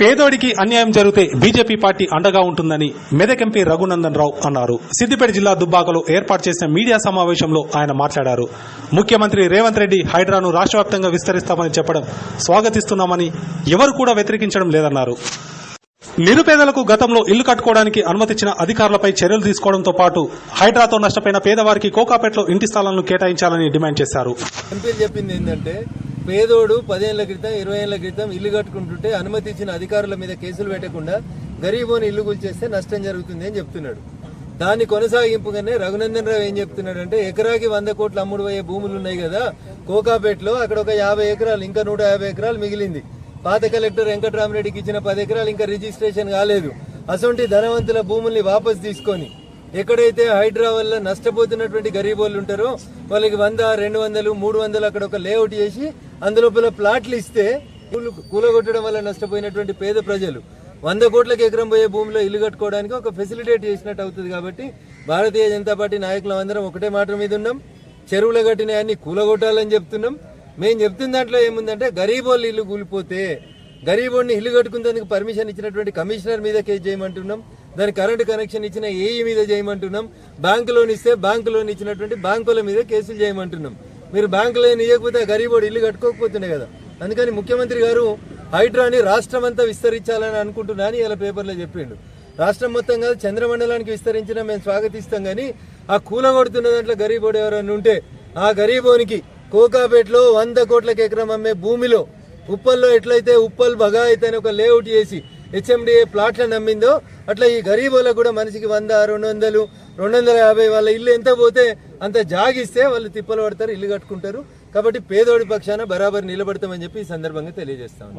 పేదోడికి అన్యాయం జరిగితే బీజేపీ పార్టీ అండగా ఉంటుందని మెదక్ ఎంపీ రఘునందన్ రావు అన్నారు. సిద్దిపేట జిల్లా దుబ్బాకలో ఏర్పాటు చేసిన మీడియా సమావేశంలో ఆయన మాట్లాడారు. ముఖ్యమంత్రి రేవంత్ రెడ్డి హైడ్రాను రాష్ట్ర వ్యాప్తంగా విస్తరిస్తామని చెప్పడం స్వాగతిస్తున్నామని ఎవరు కూడా వ్యతిరేకించడం లేదన్నారు. నిరుపేదలకు గతంలో ఇల్లు కట్టుకోవడానికి అనుమతిచ్చిన అధికారులపై చర్యలు తీసుకోవడంతో పాటు హైడ్రాతో నష్టపోయిన పేదవారికి కోకాపేటలో ఇంటి స్థలాలను కేటాయించాలని డిమాండ్ చేశారు. చెప్పింది ఏంటంటే పేదోడు పదేళ్ళ క్రితం ఇరవై ఏళ్ళ క్రితం ఇల్లు కట్టుకుంటుంటే అనుమతి ఇచ్చిన అధికారుల మీద కేసులు పెట్టకుండా గరీబోని ఇల్లు కూల్చేస్తే నష్టం జరుగుతుంది అని చెప్తున్నాడు. దాన్ని కొనసాగింపుగానే రఘునందన్ రావు ఏం చెప్తున్నాడంటే ఎకరాకి వంద కోట్లు అమ్ముడు పోయే భూములు ఉన్నాయి కదా కోకాపేటలో అక్కడ ఒక యాభై ఎకరాలు ఇంకా నూట యాభై ఎకరాలు మిగిలింది. పాత కలెక్టర్ వెంకటరామరెడ్డికి ఇచ్చిన పది ఎకరాలు ఇంకా రిజిస్ట్రేషన్ కాలేదు. అసొంటి ధనవంతుల భూముల్ని వాపస్ తీసుకొని ఎక్కడైతే హైడ్రా వల్ల నష్టపోతున్నటువంటి గరీబ్ వాళ్ళు ఉంటారో వాళ్ళకి వంద రెండు వందలు మూడు వందలు అక్కడ ఒక లేఅవుట్ చేసి అందులోపల ప్లాట్లు ఇస్తే కూలగొట్టడం వల్ల నష్టపోయినటువంటి పేద ప్రజలు. వంద కోట్లకి ఎకరం పోయే భూమిలో ఇల్లు కట్టుకోవడానికి ఒక ఫెసిలిటేట్ చేసినట్టు అవుతుంది కాబట్టి భారతీయ జనతా పార్టీ నాయకులం అందరం ఒకటే మాట మీద ఉన్నాం. చెరువులు కట్టిన అన్ని కూలగొట్టాలని చెప్తున్నాం. మేము చెప్తున్న దాంట్లో ఏముందంటే గరీబ్ వాళ్ళు ఇల్లు కూలిపోతే గరీబోడిని ఇల్లు కట్టుకునేందుకు పర్మిషన్ ఇచ్చినటువంటి కమిషనర్ మీద కేసు చేయమంటున్నాం. దాని కరెంటు కనెక్షన్ ఇచ్చిన ఏఈ మీద చేయమంటున్నాం. బ్యాంకు లోన్ ఇస్తే బ్యాంకు లోన్ ఇచ్చినటువంటి బ్యాంకుల మీద కేసులు చేయమంటున్నాం. మీరు బ్యాంకు లోన్ ఇవ్వకపోతే గరీబోడు ఇల్లు కట్టుకోకపోతున్నాయి కదా. అందుకని ముఖ్యమంత్రి గారు హైడ్రాని రాష్ట్రం అంతా విస్తరించాలని అనుకుంటున్నా అని ఇలా పేపర్లో చెప్పిండు. రాష్ట్రం మొత్తం కాదు చంద్రమండలానికి విస్తరించినా మేము స్వాగతిస్తాం కానీ ఆ కూలగొడుతున్న దాంట్లో గరీబోడు ఎవరైనా ఉంటే ఆ గరీబోనికి కోకాపేటలో వంద కోట్ల ఎకరం అమ్మే భూమిలో ఉప్పల్లో ఎట్లయితే ఉప్పల్ బగా అయితే ఒక లేఅవుట్ చేసి హెచ్ఎండిఏ ప్లాట్లను నమ్మిందో అట్లా ఈ గరీబులకు కూడా మనిషికి వంద రెండు వందలు రెండు వందల యాభై వాళ్ళ ఇల్లు ఎంత పోతే అంత జాగిస్తే వాళ్ళు తిప్పలు పడతారు ఇల్లు కట్టుకుంటారు. కాబట్టి పేదోడి పక్షాన బరాబర్ నిలబడతామని చెప్పి ఈ సందర్భంగా తెలియజేస్తాం